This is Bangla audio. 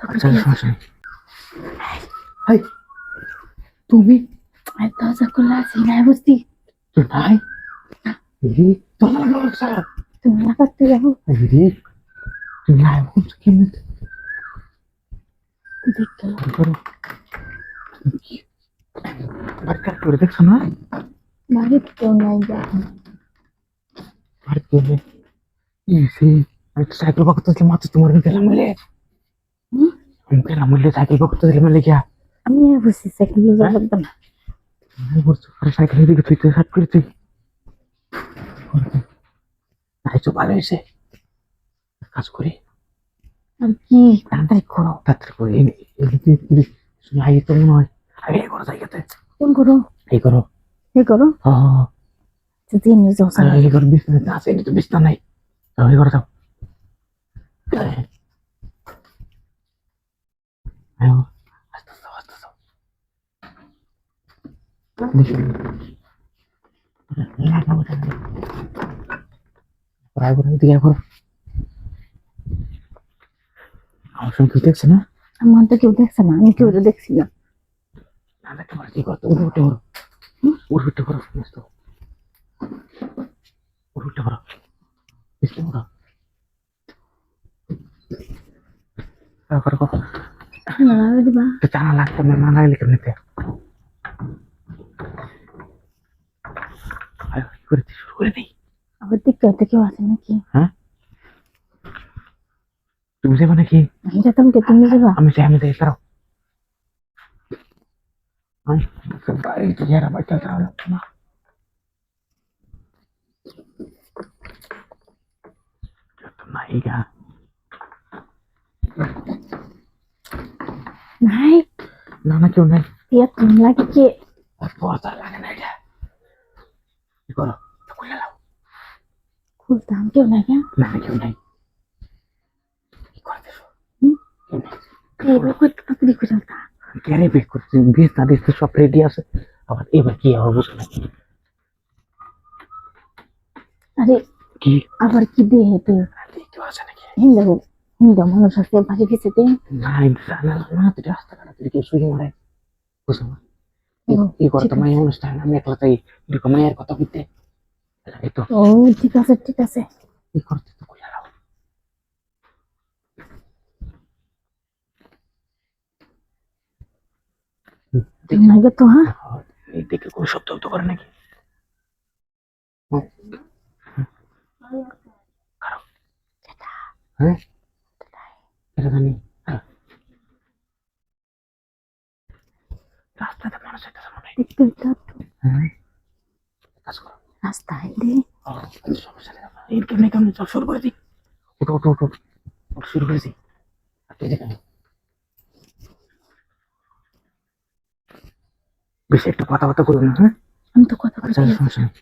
আচ্ছা সমস্যা নেই হাই তুমি আর দরজা খোলা আছে নাই বুঝতি নাই এই তোলা লাগা স্যার তুমি লাগাতে যাব এই তুমি নাই বুঝ কি মিট দেখতে করো বারকার করে দেখছ না বাড়ির কেউ নাই যা আর করে ইসে আমি তো সাইকেল পকতে দিলে মাত্র তোমার গেলাম বলে হুম? আমি গেলাম বলে সাইকেল পকতে দিলে গিয়া? আমি আর বুঝছি সাইকেল যা লাগবে না। আমি বলছি আরে সাইকেল এদিকে তুই তো হাট করে তুই। নাই তো ভালো হয়েছে। কাজ করি। আর কি? তাড়াতাড়ি করো। তাড়াতাড়ি করে এদিকে শুনে আগে তো মনে হয়। আগে করো জায়গাতে। কোন করো? এই করো। এই করো? ও যদি নিয়ে যাও এই করো বিছনা আছে এনে তো বিছনা নাই। এই করো যাও। আমার সঙ্গে কেউ দেখছে না আমার তো কেউ দেখছে না আমি কেউ দেখছি না দেখতে কি করতো উঠে উঠে করো উঠে উঠে করো উঠে উঠে করো বুঝতে করো করো করো করো না দিবা তো জানা লাগতো না না লাগলে কেমনিতে আয় করে দিই, শুরু করে দিই আবার দেখতে হয়তো কেউ আছে নাকি হ্যাঁ তুমি যাবে নাকি আমি যেতাম কে তুমি যাবা আমি যাই আমি যাই তারাও আমি বাড়ি তো যারা বাচ্চা তারা লাগতো না তো নাই। না না কেউ নাই। তিয়া তুমি লাগে কে? পর্দা লাগে না এটা। কি করো? খুলে লাও। খুলতাম কেউ নাই কেন? না কেউ নাই। কি করতেছো করতে করে? তা ক্যারে বেক করছি বিয়ে দিতে সব রেডি আছে। আবার এবার কি হবে বুঝতে আরে কি? আবার কি দে হেঁটে কেউ আছে নাকি? হিন্দা হিন্দা মানুষ আছে ভাজি ফেসেতে না জানা না তুই রাস্তা কাটা তুই কেউ শুয়ে মারে বুঝছ না ও, করতে মানে অনুষ্ঠান আমি একলা তাই এরকম মায়ের কথা বলতে তো ও ঠিক আছে ঠিক আছে কি করতে তো খুলে লাও নাগে তো হ্যাঁ এই দেখে কোনো শব্দ তো করে নাকি হ্যাঁ রাস্তাতে মানুষ একটা মনে হয়। দেখতে দেখতে হ্যাঁ। কাজ করো। রাস্তা হেঁটে ও, আচ্ছা, সমস্যা নেই আমার। এর কেমনে কেমনে চল শুরু করে দিই। উঠো উঠো শুরু করেছি আর তুই দেখ বেশি একটা কথাবার্তা করব না হ্যাঁ? আমি তো কথা আচ্ছা বলছি। সমস্যা নেই